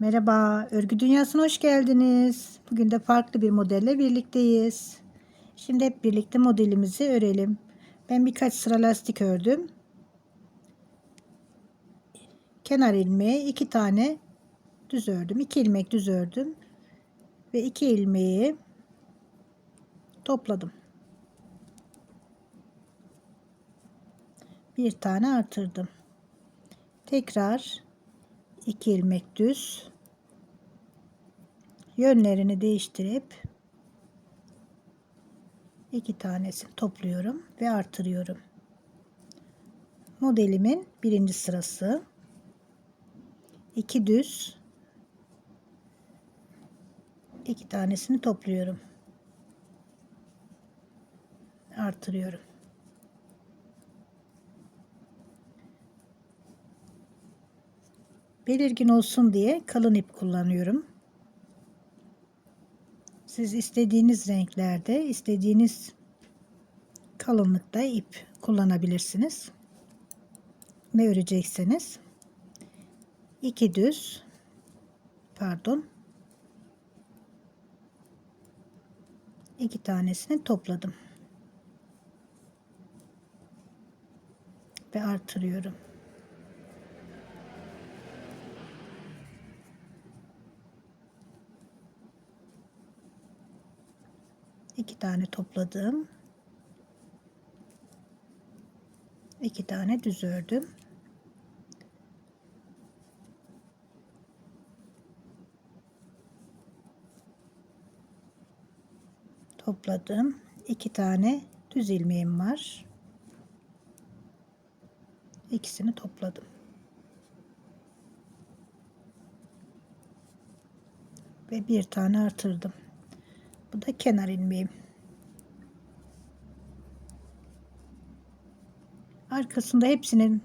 Merhaba, örgü dünyasına hoş geldiniz. Bugün de farklı bir modelle birlikteyiz. Şimdi hep birlikte modelimizi örelim. Ben birkaç sıra lastik ördüm. Kenar ilmeği iki tane düz ördüm. iki ilmek düz ördüm. Ve iki ilmeği topladım. Bir tane artırdım. Tekrar 2 ilmek düz yönlerini değiştirip iki tanesini topluyorum ve artırıyorum. Modelimin birinci sırası 2 düz iki tanesini topluyorum. Artırıyorum. Belirgin olsun diye kalın ip kullanıyorum. Siz istediğiniz renklerde, istediğiniz kalınlıkta ip kullanabilirsiniz. Ne örecekseniz. iki düz pardon iki tanesini topladım ve artırıyorum. İki tane topladım. iki tane düz ördüm. Topladım. iki tane düz ilmeğim var. İkisini topladım. Ve bir tane artırdım. Bu da kenar ilmeğim. Arkasında hepsinin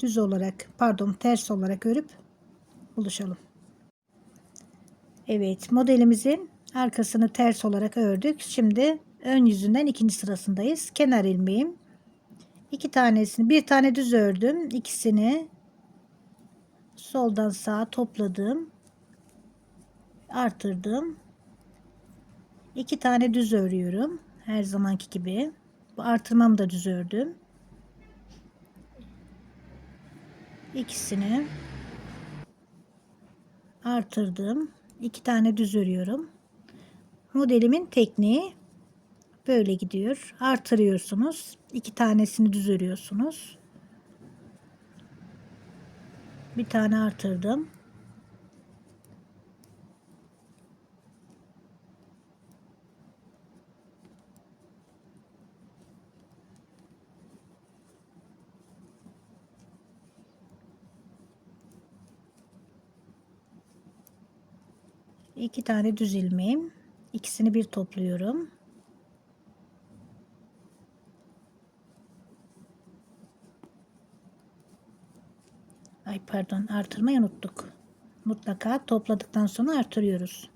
düz olarak pardon ters olarak örüp buluşalım. Evet modelimizin arkasını ters olarak ördük. Şimdi ön yüzünden ikinci sırasındayız. Kenar ilmeğim. iki tanesini bir tane düz ördüm. ikisini soldan sağa topladım. Artırdım iki tane düz örüyorum. Her zamanki gibi. Bu artırmam da düz ördüm ikisini artırdım. İki tane düz örüyorum. Modelimin tekniği böyle gidiyor. Artırıyorsunuz. İki tanesini düz örüyorsunuz. Bir tane artırdım iki tane düz ilmeğim. İkisini bir topluyorum. Ay pardon artırmayı unuttuk. Mutlaka topladıktan sonra artırıyoruz.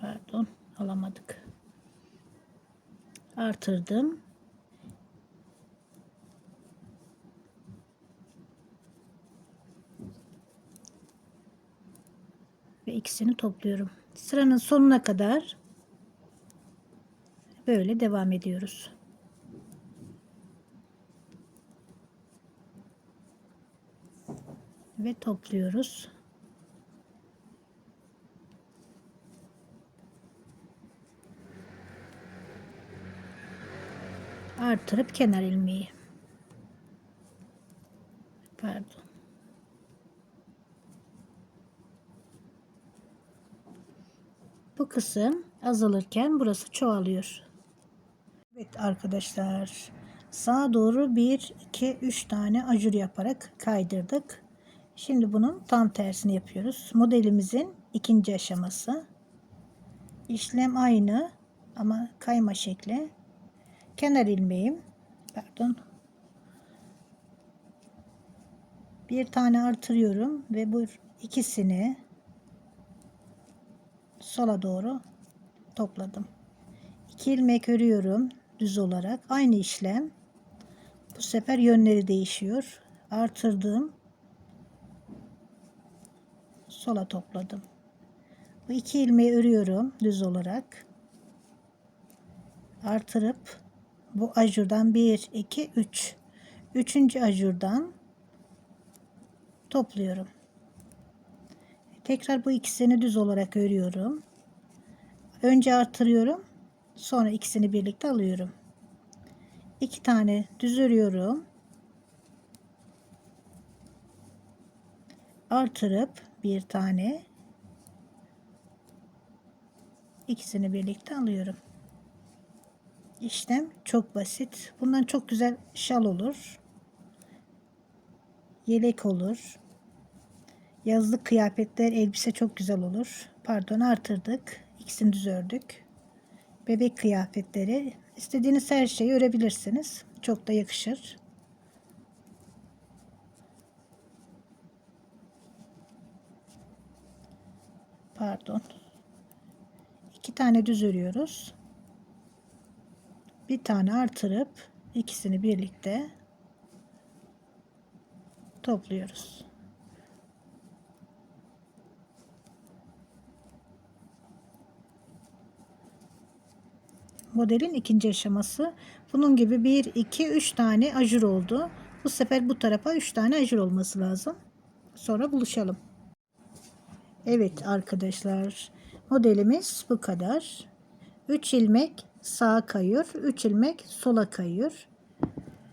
Pardon alamadık artırdım. Ve ikisini topluyorum. Sıranın sonuna kadar böyle devam ediyoruz. Ve topluyoruz. Artırıp kenar ilmeği. Pardon. Bu kısım azalırken burası çoğalıyor. Evet arkadaşlar sağa doğru 1 2 3 tane ajur yaparak kaydırdık. Şimdi bunun tam tersini yapıyoruz. Modelimizin ikinci aşaması. İşlem aynı ama kayma şekli kenar ilmeğim pardon bir tane artırıyorum ve bu ikisini sola doğru topladım 2 ilmek örüyorum düz olarak. Aynı işlem. Bu sefer yönleri değişiyor. Artırdım. Sola topladım. Bu iki ilmeği örüyorum düz olarak. Artırıp bu ajurdan 1 2 3 üçüncü ajurdan topluyorum. Tekrar bu ikisini düz olarak örüyorum. Önce artırıyorum. Sonra ikisini birlikte alıyorum. İki tane düz örüyorum. Artırıp bir tane ikisini birlikte alıyorum. İşlem çok basit. Bundan çok güzel şal olur. Yelek olur. Yazlık kıyafetler, elbise çok güzel olur. Pardon artırdık. İkisini düz ördük. Bebek kıyafetleri. istediğiniz her şeyi örebilirsiniz. Çok da yakışır. Pardon. İki tane düz örüyoruz. Bir tane artırıp ikisini birlikte topluyoruz. modelin ikinci aşaması. Bunun gibi 1, 2, 3 tane ajur oldu. Bu sefer bu tarafa 3 tane ajur olması lazım. Sonra buluşalım. Evet arkadaşlar modelimiz bu kadar. 3 ilmek sağa kayıyor. 3 ilmek sola kayıyor.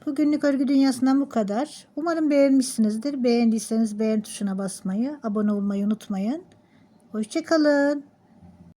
Bugünlük örgü dünyasından bu kadar. Umarım beğenmişsinizdir. Beğendiyseniz beğen tuşuna basmayı, abone olmayı unutmayın. Hoşçakalın.